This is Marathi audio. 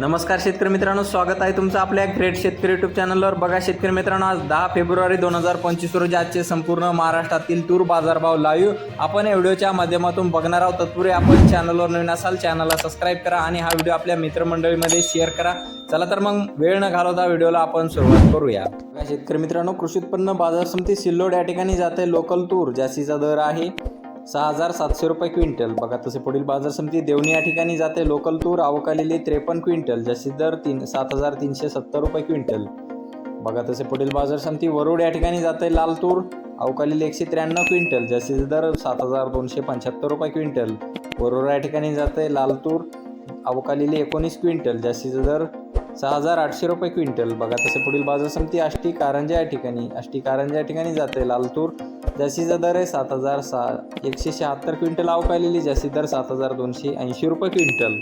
नमस्कार शेतकरी मित्रांनो स्वागत आहे तुमचं आपल्या ग्रेट शेतकरी युट्यूब चॅनलवर बघा शेतकरी मित्रांनो आज दहा फेब्रुवारी दोन हजार पंचवीस रोजी आजचे संपूर्ण महाराष्ट्रातील तूर बाजारभाव लाईव्ह आपण या व्हिडिओच्या माध्यमातून बघणार आहोत. तत्पूर्वी आपण चॅनलवर नवीन असाल चॅनलला सबस्क्राईब करा आणि हा व्हिडिओ आपल्या मित्रमंडळीमध्ये शेअर करा. चला तर मग वेळ न घालवता व्हिडिओला आपण सुरुवात करूया. बघा शेतकरी मित्रांनो कृषी उत्पन्न बाजार समिती सिल्लोड या ठिकाणी जाते. लोकल तूर जास्तीचा दर आहे. सहा हजार सातशे रुपये क्विंटल. बघा तसे पुढील बाजार समिती देवणी या ठिकाणी जाते. लोकल तूर अवकालेली त्रेपन्न क्विंटल जशी दर तीन सात हजार तीनशे सत्तर रुपये क्विंटल. बघा तसे पुढील बाजार समिती वरुड या ठिकाणी जाते. लाल तूर अवकालेली एकशे त्र्याण्णव क्विंटल जास्तीत दर सात हजार दोनशे पंच्याहत्तर रुपये क्विंटल. वरुड या ठिकाणी जाते. लाल तूर अवकालेली एकोणीस क्विंटल जास्तीचा दर सहा हजार आठशे रुपये क्विंटल. बघा तसे पुढील बाजार समिती आष्टी कारंजा या ठिकाणी आष्टी कारंजा या ठिकाणी जाते. लाल तूर जास्तीचा दर आहे सात हजार सा एकशे शहात्तर क्विंटल अवकालेली जास्तीत दर सात हजार दोनशे ऐंशी रुपये क्विंटल.